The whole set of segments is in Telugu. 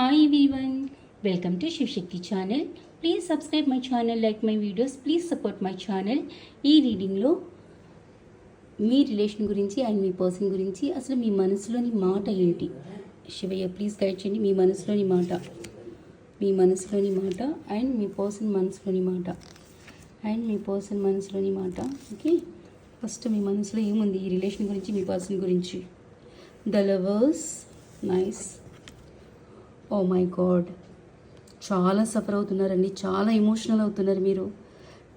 Hi one welcome to Shivashakti channel please subscribe my channel like my videos please support my channel ఈ రీడింగ్లో మీ రిలేషన్ గురించి అండ్ మీ పర్సన్ గురించి అసలు మీ మనసులోని మాట ఏంటి? శివయ్య ప్లీజ్ గైడ్ చేయండి. మీ మనసులోని మాట. మీ మనసులోని మాట అండ్ మీ పర్సన్ మనసులోని మాట. అండ్ మీ పర్సన్ మనసులోని మాట. ఓకే ఫస్ట్ మీ మనసులో ఏముంది? ఈ రిలేషన్ గురించి మీ పర్సన్ గురించి. The lovers nice oh my god చాలా సఫర్ అవుతున్నారండి. చాలా ఎమోషనల్ అవుతున్నారు మీరు.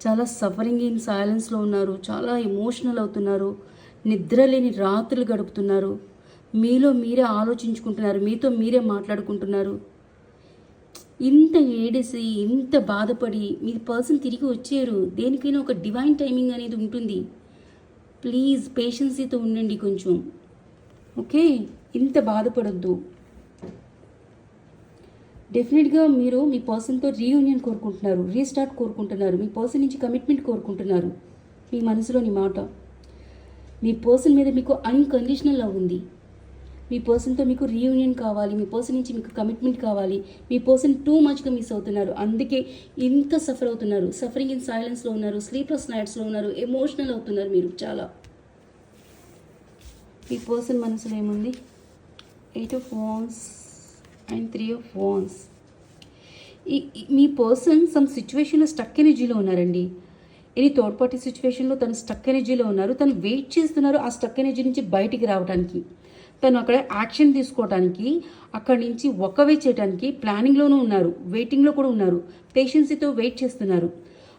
చాలా సఫరింగ్ ఇన్ సైలెన్స్లో ఉన్నారు. చాలా ఎమోషనల్ అవుతున్నారు. నిద్రలేని రాత్రులు గడుపుతున్నారు. మీలో మీరే ఆలోచించుకుంటున్నారు. మీతో మీరే మాట్లాడుకుంటున్నారు. ఇంత ఏడేసి ఇంత బాధపడి మీ పర్సన్ తిరిగి వచ్చారు దేనికైనా ఒక డివైన్ టైమింగ్ అనేది ఉంటుంది. ప్లీజ్ పేషెన్సీతో ఉండండి కొంచెం. ఓకే ఇంత బాధపడొద్దు. డెఫినెట్గా మీరు మీ పర్సన్తో రీయూనియన్ కోరుకుంటున్నారు రీస్టార్ట్ కోరుకుంటున్నారు మీ పర్సన్ నుంచి కమిట్మెంట్ కోరుకుంటున్నారు మీ మనసులోని మాట. మీ పర్సన్ మీద మీకు అన్కండిషనల్ లవ్ ఉంది. మీ పర్సన్తో మీకు రీయూనియన్ కావాలి మీ పర్సన్ నుంచి మీకు కమిట్మెంట్ కావాలి మీ పర్సన్ టూ మచ్గా మిస్ అవుతున్నారు. అందుకే ఇంత సఫర్ అవుతున్నారు. సఫరింగ్ ఇన్ సైలెన్స్లో ఉన్నారు స్లీప్లెస్ నైట్స్లో ఉన్నారు ఎమోషనల్ అవుతున్నారు మీరు చాలా. మీ పర్సన్ మనసులో ఏముంది? Eight of wands and three of wands. ఈ మీ పర్సన్ సమ్ సిచ్యువేషన్లో స్టక్ ఎనర్జీలో ఉన్నారండి. ఎనీ థర్డ్ పార్టీ సిచ్యువేషన్లో తను స్టక్ ఎనర్జీలో ఉన్నారు. తను వెయిట్ చేస్తున్నారు ఆ స్టక్ ఎనర్జీ నుంచి బయటికి రావడానికి తను అక్కడ యాక్షన్ తీసుకోవడానికి అక్కడి నుంచి వే చేయడానికి ప్లానింగ్లోనూ ఉన్నారు. వెయిటింగ్లో కూడా ఉన్నారు. పేషెన్సీతో వెయిట్ చేస్తున్నారు.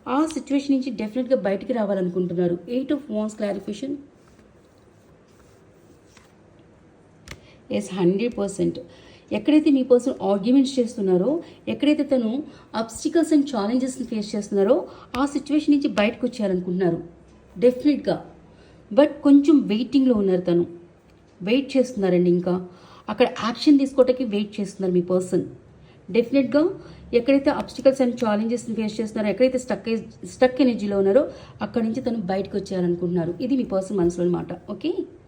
ఆ సిచ్యువేషన్ నుంచి డెఫినెట్గా బయటికి రావాలనుకుంటున్నారు. Eight of wands clarification. Yes hundred percent ఎక్కడైతే మీ పర్సన్ ఆర్గ్యుమెంట్స్ చేస్తున్నారో ఎక్కడైతే తను అబ్స్టికల్స్ అండ్ ఛాలెంజెస్ని ఫేస్ చేస్తున్నారో ఆ సిచ్యువేషన్ నుంచి బయటకు వచ్చారనుకుంటున్నారు. డెఫినెట్గా బట్ కొంచెం వెయిటింగ్లో ఉన్నారు తను. వెయిట్ చేస్తున్నారండి ఇంకా. అక్కడ యాక్షన్ తీసుకోవటానికి వెయిట్ చేస్తున్నారు మీ పర్సన్. డెఫినెట్గా ఎక్కడైతే అబ్స్టికల్స్ అండ్ ఛాలెంజెస్ని ఫేస్ చేస్తున్నారో ఎక్కడైతే స్టక్ స్టక్ ఎనర్జీలో ఉన్నారో అక్కడి నుంచి తను బయటకు వచ్చారనుకుంటున్నారు. ఇది మీ పర్సన్ మనసులో మాట. ఓకే